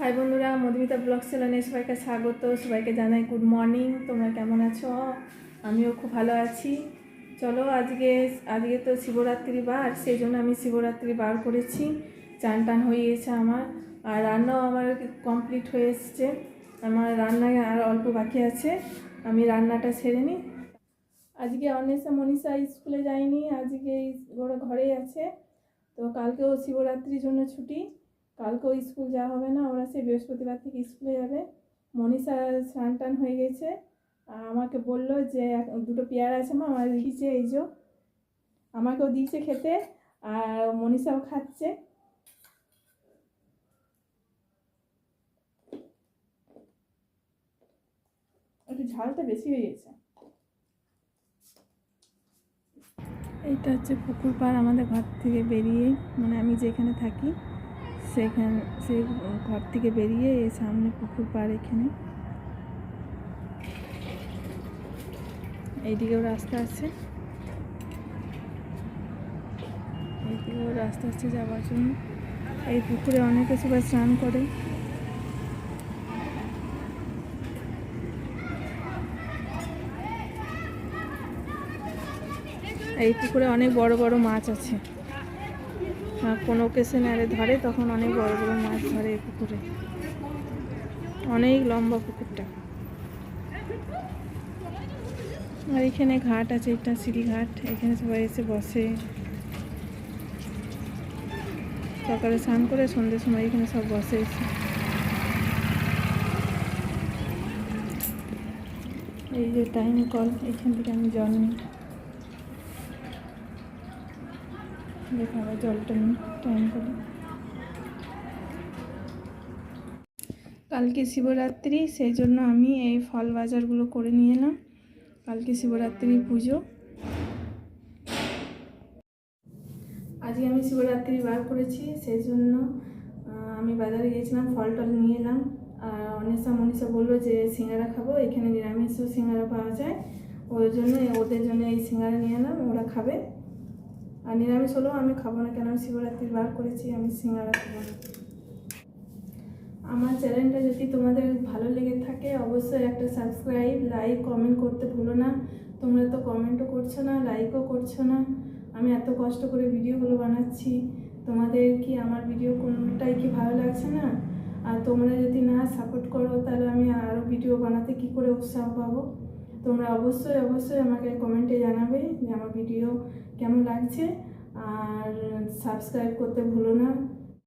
High বন্ধুরা, Madhumita blog চ্যানেলে সবাইকে স্বাগত, সবাইকে জানাই গুড মর্নিং, তোমরা কেমন আছো? আমিও খুব ভালো আছি। চলো আজকে আজকে তো শিবরাত্রি বার, সেই জন্য আমি শিবরাত্রি বার করেছি। চান টান হয়ে গেছে আমার, আর রান্নাও আমার কমপ্লিট হয়ে এসছে। আমার রান্নায় আর অল্প বাকি আছে, আমি রান্নাটা সেরে নিই। আজকে অনেসা মনীষা স্কুলে যায়নি আজকে ওরা ঘরেই আছে, তো কালকেও শিবরাত্রির জন্য ছুটি। কালকেও স্কুল যাওয়া হবে না, ওরা সে বৃহস্পতিবার থেকে স্কুলে যাবে। মনীষা স্নান টান হয়ে গেছে। আমাকে বলল যে, দুটো পেয়ারা আছে মা আমার দিয়েছে এই যে। আমাকেও দিয়েছে খেতে, আর মনীষাও খাচ্ছে। একটু ঝালটা বেশি হয়ে গেছে। এইটা হচ্ছে পুকুর পাড় আমাদের ঘর থেকে বেরিয়ে মানে আমি যেখানে থাকি। সেখানে, সেই ঘর থেকে বেরিয়ে এই সামনে পুকুর পাড় এখানে। এইদিকেও রাস্তা আছে। এইদিকেও রাস্তা আছে যাওয়ার জন্য। এই পুকুরে অনেকে সবাই স্নান করে। এই পুকুরে অনেক বড় বড় মাছ আছে। কোনো ওকেশনে আরে ধরে, তখন অনেক বড় বড় মাছ ধরে পুকুরে। অনেক লম্বা পুকুরটা। আর এখানে ঘাট আছে একটা সিঁড়ি ঘাট, এখানে সবাই এসে বসে। সকালে স্নান করে সন্ধ্যের সময় এখানে সব বসে এসে। এই যে টাইম কল এখান থেকে আমি জল নিই দেখো আবার জলটা নিই টাইম করে। কালকে শিবরাত্রি সেই জন্য আমি এই ফল বাজারগুলো করে নিয়ে এলাম। কালকে শিবরাত্রি পুজো। আজকে আমি শিবরাত্রি বার করেছি সেই জন্য আমি বাজারে গিয়েছিলাম, ফল টল নিয়ে এলাম। আর অনেসা মনীষা বলল যে, সিঙ্গারা খাব, এখানে নিরামিষও সিঙ্গারা পাওয়া যায়। ওই জন্য, ওদের জন্য এই সিঙ্গারা নিয়ে এলাম, ওরা খাবে। আর নিরামিষ হলেও আমি খাব না, কেন আমি শিবরাত্রি বার করেছি, আমি সিঙ্গারা খাব না। আমার চ্যানেলটা যদি তোমাদের ভালো লেগে থাকে, অবশ্যই একটা সাবস্ক্রাইব, লাইক, কমেন্ট করতে ভুলো না। তোমরা তো কমেন্টও করছ না, লাইকও করছ না। আমি এত কষ্ট করে ভিডিওগুলো বানাচ্ছি। তোমাদের কি আমার ভিডিও কোনোটাই কি ভালো লাগছে না? আর তোমরা যদি না সাপোর্ট করো, তাহলে আমি আরও ভিডিও বানাতে কি করে উৎসাহ পাবো? তোমরা অবশ্যই অবশ্যই আমাকে কমেন্টে জানাবে। কেমন লাগছে? আর সাবস্ক্রাইব করতে ভুলো না।